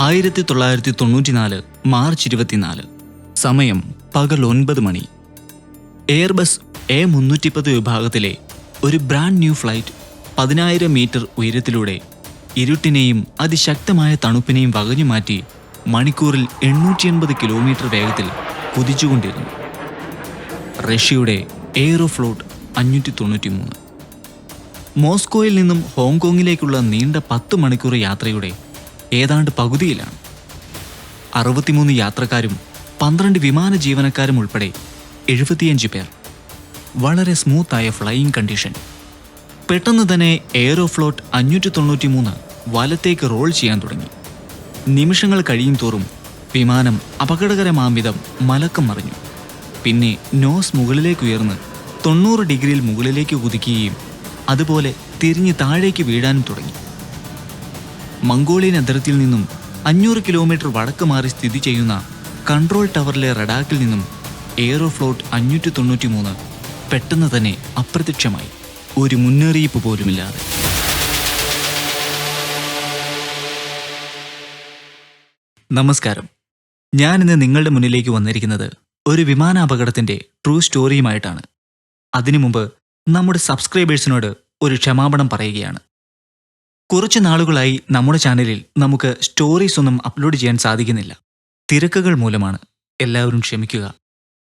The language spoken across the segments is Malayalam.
ആയിരത്തി തൊള്ളായിരത്തി തൊണ്ണൂറ്റിനാല് മാർച്ച് ഇരുപത്തിനാല്. സമയം പകൽ ഒൻപത് മണി. എയർബസ് എ മുന്നൂറ്റിപ്പത് വിഭാഗത്തിലെ ഒരു ബ്രാൻഡ് ന്യൂ ഫ്ലൈറ്റ് പതിനായിരം മീറ്റർ ഉയരത്തിലൂടെ ഇരുട്ടിനെയും അതിശക്തമായ തണുപ്പിനെയും വകഞ്ഞു മാറ്റി മണിക്കൂറിൽ എണ്ണൂറ്റി എൺപത് കിലോമീറ്റർ വേഗത്തിൽ കുതിച്ചുകൊണ്ടിരുന്നു. റഷ്യയുടെ എയ്റോഫ്ലോട്ട് അഞ്ഞൂറ്റി തൊണ്ണൂറ്റി മൂന്ന് മോസ്കോയിൽ നിന്നും ഹോങ്കോങ്ങിലേക്കുള്ള നീണ്ട പത്ത് മണിക്കൂർ യാത്രയുടെ ഏതാണ്ട് പകുതിയിലാണ്. അറുപത്തിമൂന്ന് യാത്രക്കാരും പന്ത്രണ്ട് വിമാന ജീവനക്കാരും ഉൾപ്പെടെ എഴുപത്തിയഞ്ച് പേർ. വളരെ സ്മൂത്തായ ഫ്ലൈയിങ് കണ്ടീഷൻ. പെട്ടെന്ന് തന്നെ എയറോഫ്ലോട്ട് അഞ്ഞൂറ്റി തൊണ്ണൂറ്റി മൂന്ന് വലത്തേക്ക് റോൾ ചെയ്യാൻ തുടങ്ങി. നിമിഷങ്ങൾ കഴിയും തോറും വിമാനം അപകടകരമാം വിധം മലക്കം മറിഞ്ഞു. പിന്നെ നോസ് മുകളിലേക്ക് ഉയർന്ന് തൊണ്ണൂറ് ഡിഗ്രിയിൽ മുകളിലേക്ക് കുതിക്കുകയും അതുപോലെ തിരിഞ്ഞ് താഴേക്ക് വീഴാനും തുടങ്ങി. മംഗോളിയൻ അതിർത്തിയിൽ നിന്നും അഞ്ഞൂറ് കിലോമീറ്റർ വടക്ക് മാറി സ്ഥിതി ചെയ്യുന്ന കൺട്രോൾ ടവറിലെ റഡാക്കിൽ നിന്നും എയറോഫ്ലോട്ട് അഞ്ഞൂറ്റി തൊണ്ണൂറ്റി മൂന്ന് പെട്ടെന്ന് തന്നെ അപ്രത്യക്ഷമായി. ഒരു മുന്നറിയിപ്പ് പോലുമില്ലാതെ. നമസ്കാരം. ഞാൻ ഇന്ന് നിങ്ങളുടെ മുന്നിലേക്ക് വന്നിരിക്കുന്നത് ഒരു വിമാനാപകടത്തിന്റെ ട്രൂ സ്റ്റോറിയുമായിട്ടാണ് അതിനു മുമ്പ് നമ്മുടെ സബ്സ്ക്രൈബേഴ്സിനോട് ഒരു ക്ഷമാപണം പറയുകയാണ്. കുറച്ച് നാളുകളായി നമ്മുടെ ചാനലിൽ നമുക്ക് സ്റ്റോറീസ് ഒന്നും അപ്ലോഡ് ചെയ്യാൻ സാധിക്കുന്നില്ല. തിരക്കുകൾ മൂലമാണ് എല്ലാവരും ക്ഷമിക്കുക.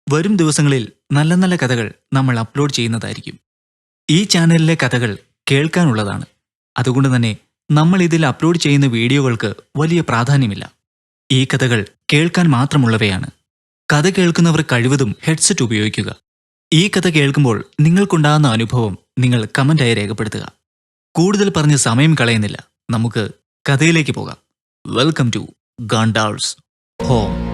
വരും ദിവസങ്ങളിൽ നല്ല നല്ല കഥകൾ നമ്മൾ അപ്ലോഡ് ചെയ്യുന്നതായിരിക്കും. ഈ ചാനലിലെ കഥകൾ കേൾക്കാനുള്ളതാണ്. അതുകൊണ്ട് തന്നെ നമ്മൾ ഇതിൽ അപ്ലോഡ് ചെയ്യുന്ന വീഡിയോകൾക്ക് വലിയ പ്രാധാന്യമില്ല. ഈ കഥകൾ കേൾക്കാൻ മാത്രമുള്ളവയാണ്. കഥ കേൾക്കുന്നവർ കഴിവതും ഹെഡ്സെറ്റ് ഉപയോഗിക്കുക. ഈ കഥ കേൾക്കുമ്പോൾ നിങ്ങൾക്കുണ്ടാകുന്ന അനുഭവം നിങ്ങൾ കമന്റായി രേഖപ്പെടുത്തുക. കൂടുതൽ പറഞ്ഞ് സമയം കളയുന്നില്ല. നമുക്ക് കഥയിലേക്ക് പോകാം. വെൽക്കം ടു ഗാണ്ടാൾസ് ഹോം.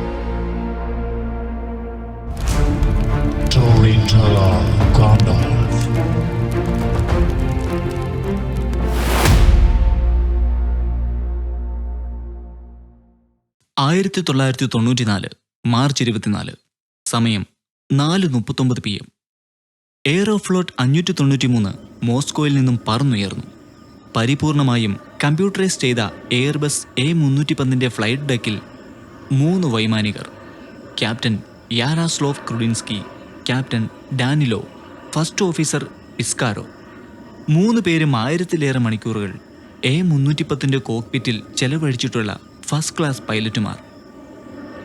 ആയിരത്തി തൊള്ളായിരത്തി തൊണ്ണൂറ്റിനാല് മാർച്ച് ഇരുപത്തിനാല് സമയം നാല് മുപ്പത്തൊമ്പത് പി എം. എയറോഫ്ലോട്ട് അഞ്ഞൂറ്റി തൊണ്ണൂറ്റി മൂന്ന് മോസ്കോയിൽ നിന്നും പറന്നുയർന്നു. പരിപൂർണമായും കമ്പ്യൂട്ടറൈസ് ചെയ്ത എയർബസ് എ മുന്നൂറ്റി പന്തിന്റെ ഫ്ലൈറ്റ് ഡെക്കിൽ മൂന്ന് വൈമാനികർ. Captain Yaroslav Kudrinsky captain Danilov first officer Piskaryov. മൂന്ന് പേരും ആയിരത്തിലേറെ മണിക്കൂറുകൾ എ മുന്നൂറ്റി പത്തിന്റെ കോക്പിറ്റിൽ ചെലവഴിച്ചിട്ടുള്ള ഫസ്റ്റ് ക്ലാസ് പൈലറ്റുമാർ.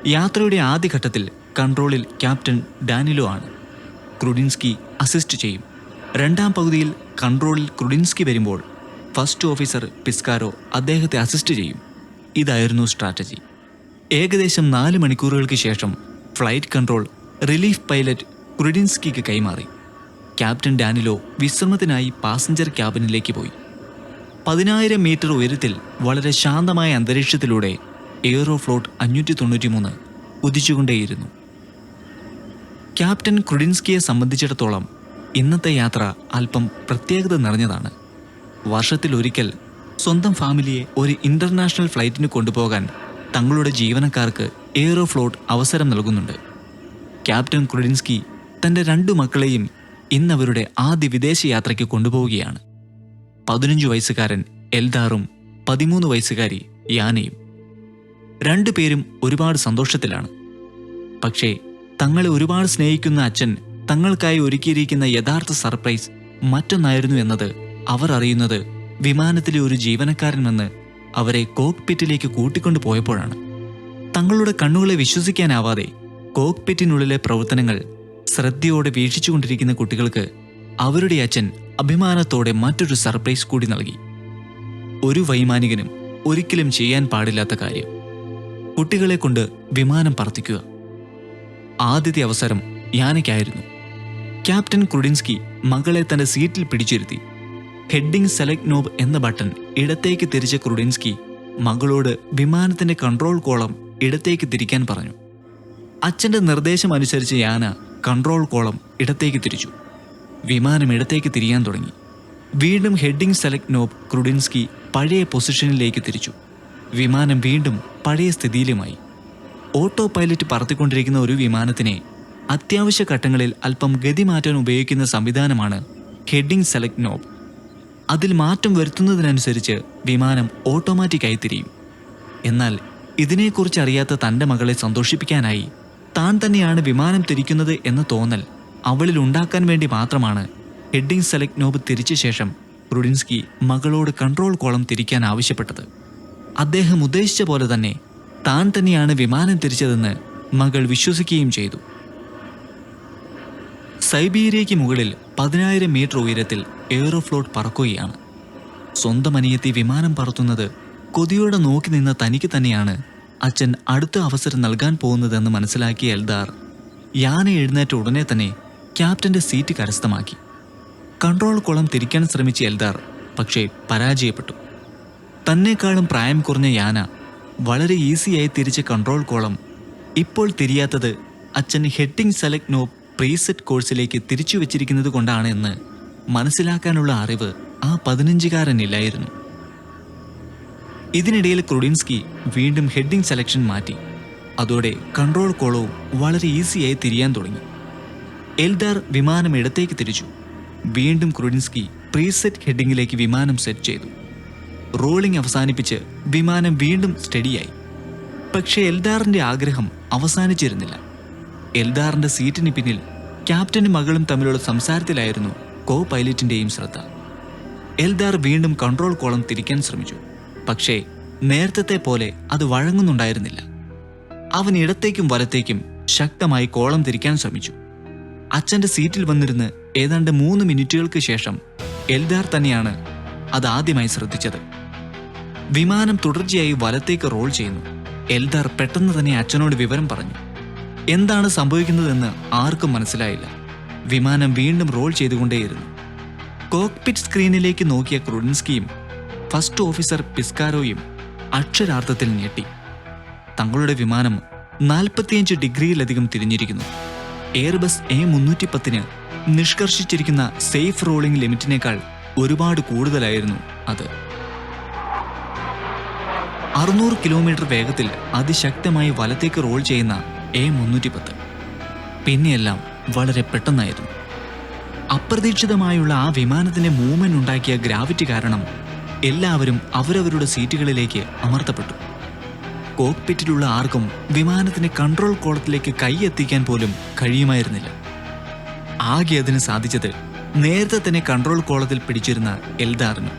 യാത്രയുടെ ആദ്യഘട്ടത്തിൽ കൺട്രോളിൽ ക്യാപ്റ്റൻ ഡാനിലോ ആണ്. ക്രുഡിൻസ്കി അസിസ്റ്റ് ചെയ്യും. രണ്ടാം പകുതിയിൽ കൺട്രോളിൽ ക്രുഡിൻസ്കി വരുമ്പോൾ ഫസ്റ്റ് ഓഫീസർ പിസ്കാരോ അദ്ദേഹത്തെ അസിസ്റ്റ് ചെയ്യും. ഇതായിരുന്നു സ്ട്രാറ്റജി. ഏകദേശം നാല് മണിക്കൂറുകൾക്ക് ശേഷം ഫ്ലൈറ്റ് കൺട്രോൾ റിലീഫ് പൈലറ്റ് ക്രുഡിൻസ്കിക്ക് കൈമാറി. ക്യാപ്റ്റൻ ഡാനിലോ വിശ്രമത്തിനായി പാസഞ്ചർ ക്യാബിനിലേക്ക് പോയി. പതിനായിരം മീറ്റർ ഉയരത്തിൽ വളരെ ശാന്തമായ അന്തരീക്ഷത്തിലൂടെ എയറോഫ്ലോട്ട് അഞ്ഞൂറ്റി തൊണ്ണൂറ്റി മൂന്ന് ഉദിച്ചുകൊണ്ടേയിരുന്നു. ക്യാപ്റ്റൻ ക്രുഡിൻസ്കിയെ സംബന്ധിച്ചിടത്തോളം ഇന്നത്തെ യാത്ര അല്പം പ്രത്യേകത നിറഞ്ഞതാണ്. വർഷത്തിലൊരിക്കൽ സ്വന്തം ഫാമിലിയെ ഒരു ഇന്റർനാഷണൽ ഫ്ലൈറ്റിന് കൊണ്ടുപോകാൻ തങ്ങളുടെ ജീവനക്കാർക്ക് എയറോഫ്ലോട്ട് അവസരം നൽകുന്നുണ്ട്. ക്യാപ്റ്റൻ ക്രുഡിൻസ്കി തന്റെ രണ്ടു മക്കളെയും ഇന്നവരുടെ ആദ്യ വിദേശ യാത്രയ്ക്ക് കൊണ്ടുപോവുകയാണ്. പതിനഞ്ചു വയസ്സുകാരൻ എൽദാറും പതിമൂന്ന് വയസ്സുകാരി യാനയും. രണ്ടുപേരും ഒരുപാട് സന്തോഷത്തിലാണ്. പക്ഷേ തങ്ങളെ ഒരുപാട് സ്നേഹിക്കുന്ന അച്ഛൻ തങ്ങൾക്കായി ഒരുക്കിയിരിക്കുന്ന യഥാർത്ഥ സർപ്രൈസ് മറ്റൊന്നായിരുന്നു എന്നത് അവർ അറിയുന്നത് വിമാനത്തിലെ ഒരു ജീവനക്കാരൻ വന്ന് അവരെ കോക്ക്പിറ്റിലേക്ക് കൂട്ടിക്കൊണ്ടു പോയപ്പോഴാണ്. തങ്ങളുടെ കണ്ണുകളെ വിശ്വസിക്കാനാവാതെ കോക്ക്പിറ്റിനുള്ളിലെ പ്രവർത്തനങ്ങൾ ശ്രദ്ധയോടെ വീക്ഷിച്ചുകൊണ്ടിരിക്കുന്ന കുട്ടികൾക്ക് അവരുടെ അച്ഛൻ അഭിമാനത്തോടെ മറ്റൊരു സർപ്രൈസ് കൂടി നൽകി. ഒരു വൈമാനികനും ഒരിക്കലും ചെയ്യാൻ പാടില്ലാത്ത കാര്യം. കുട്ടികളെ കൊണ്ട് വിമാനം പറത്തിക്കുക. ആദ്യത്തെ അവസരം യാനയ്ക്കായിരുന്നു. ക്യാപ്റ്റൻ ക്രുഡിൻസ്കി മകളെ തന്റെ സീറ്റിൽ പിടിച്ചിരുത്തി. ഹെഡിംഗ് സെലക്ട് നോബ് എന്ന ബട്ടൺ ഇടത്തേക്ക് തിരിച്ച ക്രുഡിൻസ്കി മകളോട് വിമാനത്തിന്റെ കൺട്രോൾ കോളം ഇടത്തേക്ക് തിരിക്കാൻ പറഞ്ഞു. അച്ഛന്റെ നിർദ്ദേശം അനുസരിച്ച് യാന കൺട്രോൾ കോളം ഇടത്തേക്ക് തിരിച്ചു. വിമാനം ഇടത്തേക്ക് തിരിയാൻ തുടങ്ങി. വീണ്ടും ഹെഡിംഗ് സെലക്ട് നോബ് ക്രുഡിൻസ്കി പഴയ പൊസിഷനിലേക്ക് തിരിച്ചു. വിമാനം വീണ്ടും പഴയ സ്ഥിതിയിലുമായി. ഓട്ടോ പൈലറ്റ് പറത്തിക്കൊണ്ടിരിക്കുന്ന ഒരു വിമാനത്തിനെ അത്യാവശ്യ ഘട്ടങ്ങളിൽ അല്പം ഗതി മാറ്റാൻ ഉപയോഗിക്കുന്ന സംവിധാനമാണ് ഹെഡിംഗ് സെലക്ട് നോബ്. അതിൽ മാറ്റം വരുത്തുന്നതിനനുസരിച്ച് വിമാനം ഓട്ടോമാറ്റിക്കായി തിരിയും. എന്നാൽ ഇതിനെക്കുറിച്ച് അറിയാത്ത തന്റെ മകളെ സന്തോഷിപ്പിക്കാനായി താൻ തന്നെയാണ് വിമാനം തിരിക്കുന്നത് എന്ന തോന്നൽ അവളിൽ ഉണ്ടാക്കാൻ വേണ്ടി മാത്രമാണ് ഹെഡിങ് സെലക്ട് നോബ് തിരിച്ച ശേഷം റുഡിൻസ്കി മകളോട് കൺട്രോൾ കോളം തിരിക്കാൻ ആവശ്യപ്പെട്ടത്. അദ്ദേഹം ഉദ്ദേശിച്ച പോലെ തന്നെ താൻ തന്നെയാണ് വിമാനം തിരിച്ചതെന്ന് മകൾ വിശ്വസിക്കുകയും ചെയ്തു. സൈബീരിയയ്ക്ക് മുകളിൽ പതിനായിരം മീറ്റർ ഉയരത്തിൽ എയറോഫ്ലോട്ട് പറക്കുകയാണ്. സ്വന്തം അനിയത്തി വിമാനം പറത്തുന്നത് കൊതിയോടെ നോക്കി നിന്ന തനിക്ക് തന്നെയാണ് അച്ഛൻ അടുത്ത അവസരം നൽകാൻ പോകുന്നതെന്ന് മനസ്സിലാക്കിയ എൽദാർ യാന എഴുന്നേറ്റ ഉടനെ തന്നെ ക്യാപ്റ്റന്റെ സീറ്റ് കരസ്ഥമാക്കി. കൺട്രോൾ കുളം തിരിക്കാൻ ശ്രമിച്ച എൽദാർ പക്ഷേ പരാജയപ്പെട്ടു. തന്നെക്കാളും പ്രായം കുറഞ്ഞ യാന വളരെ ഈസിയായി തിരിച്ച കൺട്രോൾ കോളം ഇപ്പോൾ തിരിയാത്തത് അച്ഛൻ ഹെഡിങ് സെലക്ട് നോ പ്രീസെറ്റ് കോഴ്സിലേക്ക് തിരിച്ചു വെച്ചിരിക്കുന്നത് കൊണ്ടാണ് എന്ന് മനസ്സിലാക്കാനുള്ള അറിവ് ആ പതിനഞ്ചുകാരനില്ലായിരുന്നു ഇതിനിടയിൽ ക്രുഡിൻസ്കി വീണ്ടും ഹെഡിങ് സെലക്ഷൻ മാറ്റി. അതോടെ കൺട്രോൾ കോളവും വളരെ ഈസിയായി തിരിയാൻ തുടങ്ങി. എൽദാർ വിമാനം ഇടത്തേക്ക് തിരിച്ചു. വീണ്ടും ക്രുഡിൻസ്കി പ്രീസെറ്റ് ഹെഡിങ്ങിലേക്ക് വിമാനം സെറ്റ് ചെയ്തു. റോളിംഗ് അവസാനിപ്പിച്ച് വിമാനം വീണ്ടും സ്റ്റഡിയായി പക്ഷേ എൽദാറിന്റെ ആഗ്രഹം അവസാനിച്ചിരുന്നില്ല. എൽദാറിന്റെ സീറ്റിന് പിന്നിൽ ക്യാപ്റ്റനും മകളും തമ്മിലുള്ള സംസാരത്തിലായിരുന്നു കോ പൈലറ്റിന്റെയും ശ്രദ്ധ. എൽദാർ വീണ്ടും കൺട്രോൾ കോളം തിരിക്കാൻ ശ്രമിച്ചു. പക്ഷേ നേരത്തെ പോലെ അത് വഴങ്ങുന്നുണ്ടായിരുന്നില്ല. അവൻ ഇടത്തേക്കും വലത്തേക്കും ശക്തമായി കോളം തിരിക്കാൻ ശ്രമിച്ചു. അച്ഛന്റെ സീറ്റിൽ വന്നിരുന്ന് ഏതാണ്ട് മൂന്ന് മിനിറ്റുകൾക്ക് ശേഷം എൽദാർ തന്നെയാണ് അത് ആദ്യമായി ശ്രദ്ധിച്ചത്. വിമാനം തുടർച്ചയായി വലത്തേക്ക് റോൾ ചെയ്യുന്നു. എൽദാർ പെട്ടെന്ന് തന്നെ അച്ഛനോട് വിവരം പറഞ്ഞു. എന്താണ് സംഭവിക്കുന്നതെന്ന് ആർക്കും മനസ്സിലായില്ല. വിമാനം വീണ്ടും റോൾ ചെയ്തുകൊണ്ടേയിരുന്നു. കോക്പിറ്റ് സ്ക്രീനിലേക്ക് നോക്കിയ ക്രുഡിൻസ്കിയും ഫസ്റ്റ് ഓഫീസർ പിസ്കാരോയും അക്ഷരാർത്ഥത്തിൽ ഞെട്ടി. തങ്ങളുടെ വിമാനം നാൽപ്പത്തിയഞ്ച് ഡിഗ്രിയിലധികം തിരിഞ്ഞിരിക്കുന്നു. എയർബസ് എ മുന്നൂറ്റി പത്തിന് നിഷ്കർഷിച്ചിരിക്കുന്ന സേഫ് റോളിംഗ് ലിമിറ്റിനേക്കാൾ ഒരുപാട് കൂടുതലായിരുന്നു അത്. അറുന്നൂറ് കിലോമീറ്റർ വേഗത്തിൽ അതിശക്തമായി വലത്തേക്ക് റോൾ ചെയ്യുന്ന എ മുന്നൂറ്റി പത്ത് പിന്നെയെല്ലാം വളരെ പെട്ടെന്നായിരുന്നു. അപ്രതീക്ഷിതമായുള്ള ആ വിമാനത്തിന്റെ മൂവ്മെന്റ് ഉണ്ടാക്കിയ ഗ്രാവിറ്റി കാരണം എല്ലാവരും അവരവരുടെ സീറ്റുകളിലേക്ക് അമർത്തപ്പെട്ടു. കോക്പിറ്റിലുള്ള ആർക്കും വിമാനത്തിന്റെ കൺട്രോൾ കോളത്തിലേക്ക് കൈ എത്തിക്കാൻ പോലും കഴിയുമായിരുന്നില്ല. ആകെ അതിന് സാധിച്ചത് നേരത്തെ തന്നെ കൺട്രോൾ കോളത്തിൽ പിടിച്ചിരുന്ന എൽദാറിന്.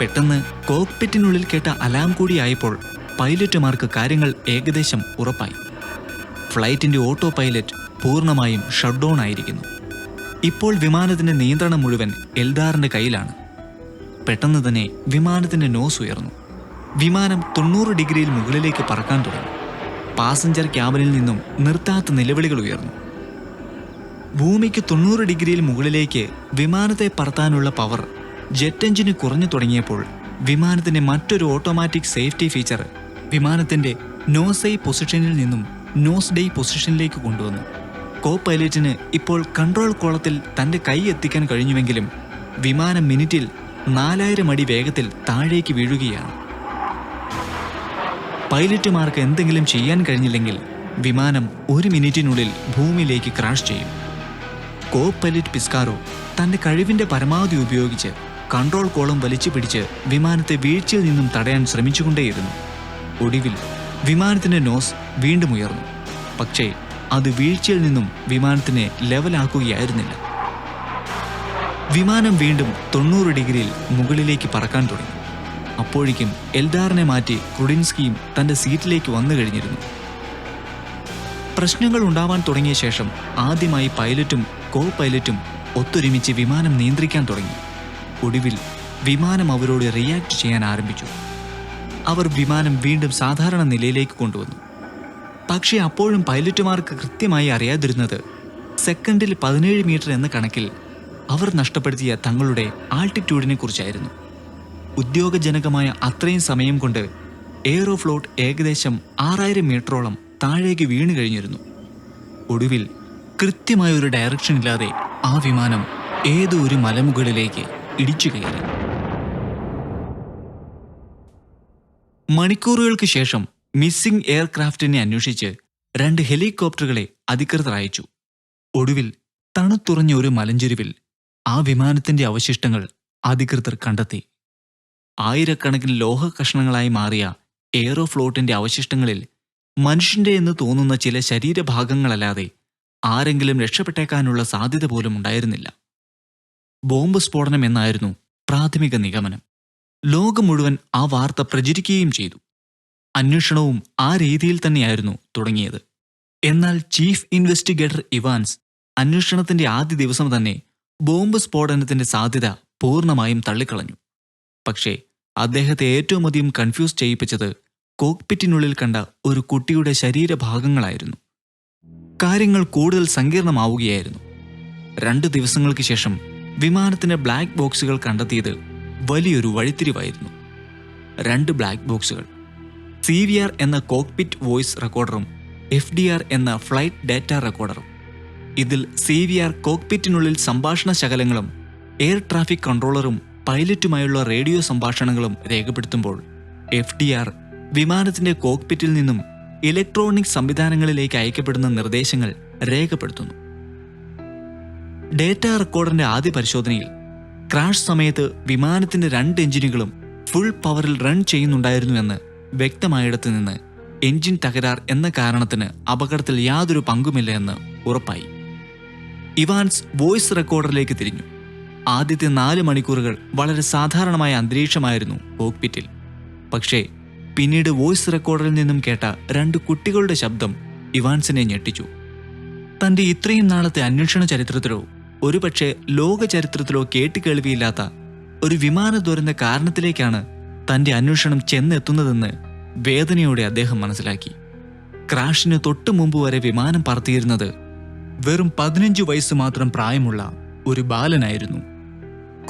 പെട്ടെന്ന് കോക്പിറ്റിനുള്ളിൽ കേട്ട അലാം കൂടിയായപ്പോൾ പൈലറ്റുമാർക്ക് കാര്യങ്ങൾ ഏകദേശം ഉറപ്പായി. ഫ്ലൈറ്റിന്റെ ഓട്ടോ പൈലറ്റ് പൂർണമായും ഷട്ട് ഡൗൺ ആയിരിക്കുന്നു. ഇപ്പോൾ വിമാനത്തിന്റെ നിയന്ത്രണം മുഴുവൻ എൽദാറിന്റെ കയ്യിലാണ്. പെട്ടെന്ന് തന്നെ വിമാനത്തിന്റെ നോസ് ഉയർന്നു. വിമാനം തൊണ്ണൂറ് ഡിഗ്രിയിൽ മുകളിലേക്ക് പറക്കാൻ തുടങ്ങി. പാസഞ്ചർ ക്യാബിനിൽ നിന്നും നിർത്താത്ത നിലവിളികൾ ഉയർന്നു. ഭൂമിക്ക് തൊണ്ണൂറ് ഡിഗ്രിയിൽ മുകളിലേക്ക് വിമാനത്തെ പറത്താനുള്ള പവർ ജെറ്റ് എഞ്ചിന് കുറഞ്ഞു തുടങ്ങിയപ്പോൾ വിമാനത്തിന്റെ മറ്റൊരു ഓട്ടോമാറ്റിക് സേഫ്റ്റി ഫീച്ചർ വിമാനത്തിന്റെ നോസൈ പൊസിഷനിൽ നിന്നും നോസ് ഡേ പൊസിഷനിലേക്ക് കൊണ്ടുവന്നു. കോ പൈലറ്റിന് ഇപ്പോൾ കൺട്രോൾ കോളത്തിൽ തന്റെ കൈ എത്തിക്കാൻ കഴിഞ്ഞുവെങ്കിലും വിമാനം മിനിറ്റിൽ നാലായിരം അടി വേഗത്തിൽ താഴേക്ക് വീഴുകയാണ്. പൈലറ്റുമാർക്ക് എന്തെങ്കിലും ചെയ്യാൻ കഴിഞ്ഞില്ലെങ്കിൽ വിമാനം ഒരു മിനിറ്റിനുള്ളിൽ ഭൂമിയിലേക്ക് ക്രാഷ് ചെയ്യും. കോ പൈലറ്റ് പിസ്കാറോ തന്റെ കഴിവിന്റെ പരമാവധി ഉപയോഗിച്ച് കൺട്രോൾ കോളം വലിച്ചു പിടിച്ച് വിമാനത്തെ വീഴ്ചയിൽ നിന്നും തടയാൻ ശ്രമിച്ചുകൊണ്ടേയിരുന്നു. ഒടുവിൽ വിമാനത്തിന്റെ നോസ് വീണ്ടും ഉയർന്നു. പക്ഷേ അത് വീഴ്ചയിൽ നിന്നും വിമാനത്തിനെ ലെവലാക്കുകയായിരുന്നില്ല. വിമാനം വീണ്ടും തൊണ്ണൂറ് ഡിഗ്രിയിൽ മുകളിലേക്ക് പറക്കാൻ തുടങ്ങി. അപ്പോഴേക്കും എൽദാറിനെ മാറ്റി ക്രുഡിൻസ്കിയും തന്റെ സീറ്റിലേക്ക് വന്നു കഴിഞ്ഞിരുന്നു. പ്രശ്നങ്ങൾ ഉണ്ടാവാൻ തുടങ്ങിയ ശേഷം ആദ്യമായി പൈലറ്റും കോ പൈലറ്റും ഒത്തൊരുമിച്ച് വിമാനം നിയന്ത്രിക്കാൻ തുടങ്ങി. ഒടുവിൽ വിമാനം അവരോട് റിയാക്ട് ചെയ്യാൻ ആരംഭിച്ചു. അവർ വിമാനം വീണ്ടും സാധാരണ നിലയിലേക്ക് കൊണ്ടുവന്നു. പക്ഷേ അപ്പോഴും പൈലറ്റുമാർക്ക് കൃത്യമായി അറിയാതിരുന്നത് സെക്കൻഡിൽ പതിനേഴ് മീറ്റർ എന്ന കണക്കിൽ അവർ നഷ്ടപ്പെടുത്തിയ തങ്ങളുടെ ആൾട്ടിറ്റ്യൂഡിനെ കുറിച്ചായിരുന്നു. ഉദ്യോഗജനകമായ അത്രയും സമയം കൊണ്ട് എയറോഫ്ലോട്ട് ഏകദേശം ആറായിരം മീറ്ററോളം താഴേക്ക് വീണു കഴിഞ്ഞിരുന്നു. ഒടുവിൽ കൃത്യമായ ഒരു ഡയറക്ഷൻ ഇല്ലാതെ ആ വിമാനം ഏതോ ഒരു മലമുകളിലേക്ക് ഇടിച്ചു കയറി. മണിക്കൂറുകൾക്ക് ശേഷം മിസ്സിംഗ് എയർക്രാഫ്റ്റിനെ അന്വേഷിച്ച് രണ്ട് ഹെലികോപ്റ്ററുകളെ അധികൃതർ അയച്ചു. ഒടുവിൽ തണുത്തുറഞ്ഞ ഒരു മലഞ്ചെരുവിൽ ആ വിമാനത്തിന്റെ അവശിഷ്ടങ്ങൾ അധികൃതർ കണ്ടെത്തി. ആയിരക്കണക്കിന് ലോഹ കഷ്ണങ്ങളായി മാറിയ എയറോഫ്ലോട്ടിന്റെ അവശിഷ്ടങ്ങളിൽ മനുഷ്യന്റെ എന്ന് തോന്നുന്ന ചില ശരീരഭാഗങ്ങളല്ലാതെ ആരെങ്കിലും രക്ഷപ്പെട്ടേക്കാനുള്ള സാധ്യത പോലും ഉണ്ടായിരുന്നില്ല. ബോംബ് സ്ഫോടനം എന്നായിരുന്നു പ്രാഥമിക നിഗമനം. ലോകം മുഴുവൻ ആ വാർത്ത പ്രചരിക്കുകയും ചെയ്തു. അന്വേഷണവും ആ രീതിയിൽ തന്നെയായിരുന്നു തുടങ്ങിയത്. എന്നാൽ ചീഫ് ഇൻവെസ്റ്റിഗേറ്റർ ഇവാൻസ് അന്വേഷണത്തിന്റെ ആദ്യ ദിവസം തന്നെ ബോംബ് സ്ഫോടനത്തിന്റെ സാധ്യത പൂർണമായും തള്ളിക്കളഞ്ഞു. പക്ഷേ അദ്ദേഹത്തെ ഏറ്റവും അധികം കൺഫ്യൂസ് ചെയ്യിപ്പിച്ചത് കോക്പിറ്റിനുള്ളിൽ കണ്ട ഒരു കുട്ടിയുടെ ശരീരഭാഗങ്ങളായിരുന്നു. കാര്യങ്ങൾ കൂടുതൽ സങ്കീർണമാവുകയായിരുന്നു. രണ്ട് ദിവസങ്ങൾക്ക് ശേഷം വിമാനത്തിന്റെ ബ്ലാക്ക് ബോക്സുകൾ കണ്ടെത്തിയത് വലിയൊരു വഴിത്തിരിവായിരുന്നു. രണ്ട് ബ്ലാക്ക് ബോക്സുകൾ സി വി ആർ എന്ന കോക്പിറ്റ് വോയിസ് റെക്കോർഡറും എഫ് ഡി ആർ എന്ന ഫ്ലൈറ്റ് ഡാറ്റ റെക്കോർഡറും ഇതിൽ സി വി ആർ കോക്പിറ്റിനുള്ളിൽ സംഭാഷണ ശകലങ്ങളും എയർ ട്രാഫിക് കൺട്രോളറും പൈലറ്റുമായുള്ള റേഡിയോ സംഭാഷണങ്ങളും രേഖപ്പെടുത്തുമ്പോൾ എഫ് ഡി ആർ വിമാനത്തിന്റെ കോക്പിറ്റിൽ നിന്നും ഇലക്ട്രോണിക് സംവിധാനങ്ങളിലേക്ക് അയക്കപ്പെടുന്ന നിർദ്ദേശങ്ങൾ രേഖപ്പെടുത്തുന്നു. ഡേറ്റ റെക്കോർഡറിന്റെ ആദ്യ പരിശോധനയിൽ ക്രാഷ് സമയത്ത് വിമാനത്തിന്റെ രണ്ട് എഞ്ചിനുകളും ഫുൾ പവറിൽ റൺ ചെയ്യുന്നുണ്ടായിരുന്നുവെന്ന് വ്യക്തമായിടത്തു നിന്ന് എഞ്ചിൻ തകരാർ എന്ന കാരണത്തിന് അപകടത്തിൽ യാതൊരു പങ്കുമില്ല എന്ന് ഉറപ്പായി. ഇവാൻസ് വോയിസ് റെക്കോർഡറിലേക്ക് തിരിഞ്ഞു. ആദ്യത്തെ നാല് മണിക്കൂറുകൾ വളരെ സാധാരണമായ അന്തരീക്ഷമായിരുന്നു കോക്പിറ്റിൽ. പക്ഷേ പിന്നീട് വോയിസ് റെക്കോർഡറിൽ നിന്നും കേട്ട രണ്ട് കുട്ടികളുടെ ശബ്ദം ഇവാൻസിനെ ഞെട്ടിച്ചു. തന്റെ ഇത്രയും നാളത്തെ അന്വേഷണ ചരിത്രത്തിലോ ഒരുപക്ഷെ ലോക ചരിത്രത്തിലോ കേട്ടുകേൾവിയില്ലാത്ത ഒരു വിമാന ദുരന്ത കാരണത്തിലേക്കാണ് തന്റെ അന്വേഷണം ചെന്നെത്തുന്നതെന്ന് വേദനയോടെ അദ്ദേഹം മനസ്സിലാക്കി. ക്രാഷിന് തൊട്ടു മുമ്പ് വരെ വിമാനം പറത്തിയിരുന്നത് വെറും പതിനഞ്ചു വയസ്സ് മാത്രം പ്രായമുള്ള ഒരു ബാലനായിരുന്നു.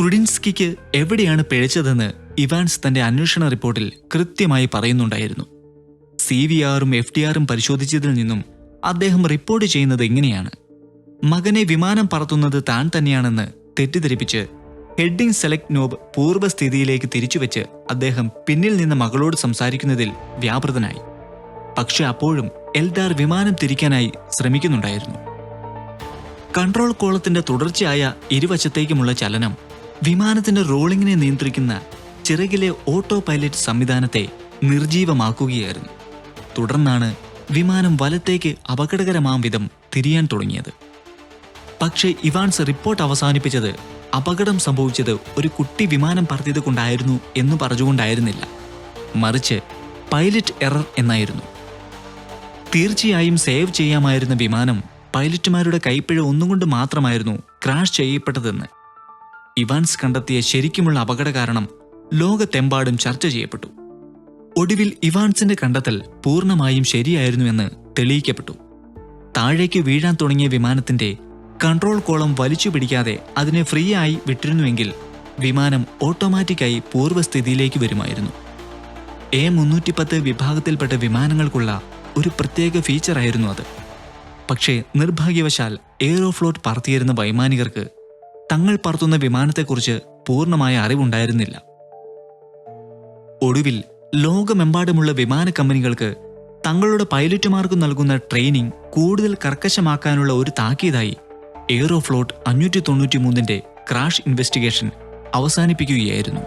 ക്രുഡിൻസ്കിക്ക് എവിടെയാണ് പിഴച്ചതെന്ന് ഇവാൻസ് തന്റെ അന്വേഷണ റിപ്പോർട്ടിൽ കൃത്യമായി പറയുന്നുണ്ടായിരുന്നു. സി വി ആറും എഫ് ഡി ആറും പരിശോധിച്ചതിൽ നിന്നും അദ്ദേഹം റിപ്പോർട്ട് ചെയ്യുന്നത് ഇങ്ങനെയാണ്. മകനെ വിമാനം പറത്തുന്നത് താൻ തന്നെയാണെന്ന് തെറ്റിദ്ധരിപ്പിച്ച് ഹെഡിംഗ് സെലക്ട് നോബ് പൂർവസ്ഥിതിയിലേക്ക് തിരിച്ചുവെച്ച് അദ്ദേഹം പിന്നിൽ നിന്ന് മകളോട് സംസാരിക്കുന്നതിൽ വ്യാപൃതനായി. പക്ഷെ അപ്പോഴും എൽദാർ വിമാനം തിരിക്കാനായി ശ്രമിക്കുന്നുണ്ടായിരുന്നു. കൺട്രോൾ കോളത്തിന്റെ തുടർച്ചയായ ഇരുവശത്തേക്കുമുള്ള ചലനം വിമാനത്തിന്റെ റോളിങ്ങിനെ നിയന്ത്രിക്കുന്ന ചിറകിലെ ഓട്ടോ പൈലറ്റ് സംവിധാനത്തെ നിർജീവമാക്കുകയായിരുന്നു തുടർന്നാണ് വിമാനം വലത്തേക്ക് അപകടകരമാം വിധം തിരിയാൻ തുടങ്ങിയത്. പക്ഷേ ഇവാൻസ് റിപ്പോർട്ട് അവസാനിപ്പിച്ചത് അപകടം സംഭവിച്ചത് ഒരു കുട്ടി വിമാനം പറത്തിയത് കൊണ്ടായിരുന്നു എന്ന് പറഞ്ഞുകൊണ്ടായിരുന്നില്ല. മറിച്ച് പൈലറ്റ് എറർ എന്നായിരുന്നു. തീർച്ചയായും സേവ് ചെയ്യാമായിരുന്ന വിമാനം പൈലറ്റുമാരുടെ കൈപ്പിഴ ഒന്നുകൊണ്ട് മാത്രമായിരുന്നു ക്രാഷ് ചെയ്യപ്പെട്ടതെന്ന്. ഇവാൻസ് കണ്ടെത്തിയ ശരിക്കുമുള്ള അപകട കാരണം ലോകത്തെമ്പാടും ചർച്ച ചെയ്യപ്പെട്ടു. ഒടുവിൽ ഇവാൻസിന്റെ കണ്ടെത്തൽ പൂർണമായും ശരിയായിരുന്നുവെന്ന് തെളിയിക്കപ്പെട്ടു. താഴേക്ക് വീഴാൻ തുടങ്ങിയ വിമാനത്തിന്റെ കൺട്രോൾ കോളം വലിച്ചു പിടിക്കാതെ അതിനെ ഫ്രീ ആയി വിട്ടിരുന്നുവെങ്കിൽ വിമാനം ഓട്ടോമാറ്റിക്കായി പൂർവസ്ഥിതിയിലേക്ക് വരുമായിരുന്നു. എ മുന്നൂറ്റി പത്ത് വിഭാഗത്തിൽപ്പെട്ട വിമാനങ്ങൾക്കുള്ള ഒരു പ്രത്യേക ഫീച്ചറായിരുന്നു അത്. പക്ഷേ നിർഭാഗ്യവശാൽ എയറോഫ്ലോട്ട് പറത്തിയിരുന്ന വൈമാനികർക്ക് തങ്ങൾ പറത്തുന്ന വിമാനത്തെക്കുറിച്ച് പൂർണമായ അറിവുണ്ടായിരുന്നില്ല. ഒടുവിൽ ലോകമെമ്പാടുമുള്ള വിമാന കമ്പനികൾക്ക് തങ്ങളുടെ പൈലറ്റുമാർക്ക് നൽകുന്ന ട്രെയിനിങ് കൂടുതൽ കർക്കശമാക്കാനുള്ള ഒരു താക്കീതായി എയറോഫ്ലോട്ട് അഞ്ഞൂറ്റി തൊണ്ണൂറ്റി മൂന്നിന്റെ ക്രാഷ് ഇൻവെസ്റ്റിഗേഷൻ അവസാനിപ്പിക്കുകയായിരുന്നു.